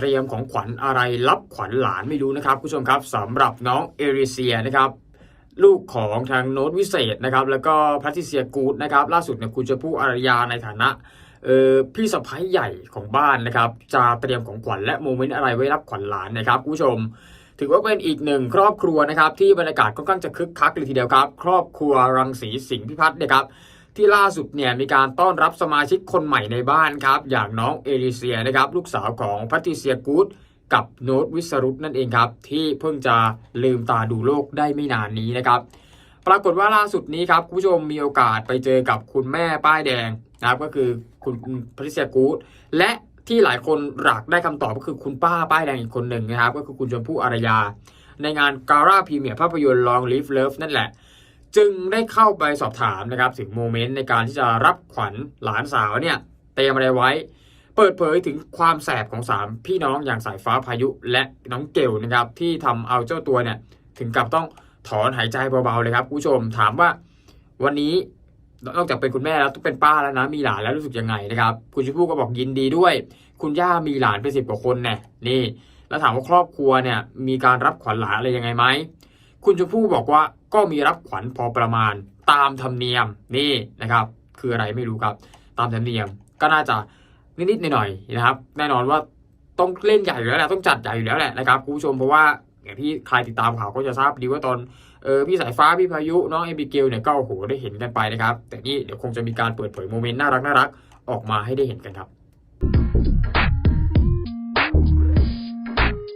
เตรียมของขวัญอะไรรับขวัญหลานไม่รู้นะครับผู้ชมครับสำหรับน้องเอริเซียนะครับลูกของทางโน้ตวิเศษนะครับแล้วก็แพทริเซียกูดนะครับล่าสุดเนี่ยคุณชมพู่อารยาในฐานะเออพี่สะพ้ายใหญ่ของบ้านนะครับจะเตรียมของขวัญและโมเมนต์อะไรไว้รับขวัญหลานนะครับคุณผู้ชม ถือว่าเป็นอีกหนึ่งครอบครัวนะครับที่บรรยากาศค่อนข้างจะคึกคักเลยทีเดียวครับ ครอบครัวรังสีสิงห์พิพัฒน์นะครับ ที่ล่าสุดเนี่ยมีการต้อนรับสมาชิกคนใหม่ในบ้านครับ อย่างน้องเอลิเซียนะครับ ลูกสาวของพัตติเซียกูดกับโน้ตวิสรุตนั่นเองครับ ที่เพิ่งจะลืมตาดูโลกได้ไม่นานนี้นะครับ ปรากฏว่าล่าสุดนี้ครับคุณผู้ชมมีโอกาสไปเจอกับคุณแม่ป้ายแดงนะครับ ก็คือคุณพัตติเซียกูดและที่หลายคนหลักได้คำตอบก็คือคุณป้าป้ายแดงอีกคนหนึ่งนะครับ ก็คือคุณชมพู่อารยา ในงานการ่าพรีเมียร์ภาพยนตร์ Long Live Love นั่นแหละ จึงได้เข้าไปสอบถามนะครับถึงโมเมนต์ในการที่จะรับขวัญหลานสาวเนี่ยเตรียมอะไรไว้ เปิดเผยถึงความแสบของสามพี่น้องอย่างสายฟ้าพายุและน้องเกลนะครับที่ทำเอาเจ้าตัวเนี่ยถึงกับต้องถอนหายใจเบาๆเลยครับคุณผู้ชมถามว่าวันนี้นอกจากเป็นคุณแม่แล้วต้องเป็นป้าแล้วนะ มีหลานแล้วรู้สึกยังไงนะครับ คุณชมพู่ก็บอกยินดีด้วย คุณย่ามีหลานเป็นสิบกว่าคนแน่นี่ แล้วถามว่าครอบครัวเนี่ยมีการรับขวัญหลานอะไรยังไงไหม คุณชมพู่บอกว่าก็มีรับขวัญพอประมาณตามธรรมเนียมนี่นะครับ คืออะไรไม่รู้ครับ ตามธรรมเนียมก็น่าจะนิดๆหน่อยๆนะครับ แน่นอนว่าต้องเล่นใหญ่อยู่แล้วแหละต้องจัดใหญ่อยู่แล้วแหละนะครับคุณผู้ชมเพราะว่าอย่างที่ใครติดตามข่าวก็จะทราบดีว่าตอนเออพี่สายฟ้าพี่พายุน้องเอบิเกลเนี่ยก็โอ้โหได้เห็นกันไปนะครับ แต่นี่เดี๋ยวคงจะมีการเปิดเผยโมเมนต์น่ารักน่ารักๆออกมาให้ได้เห็นกันครับ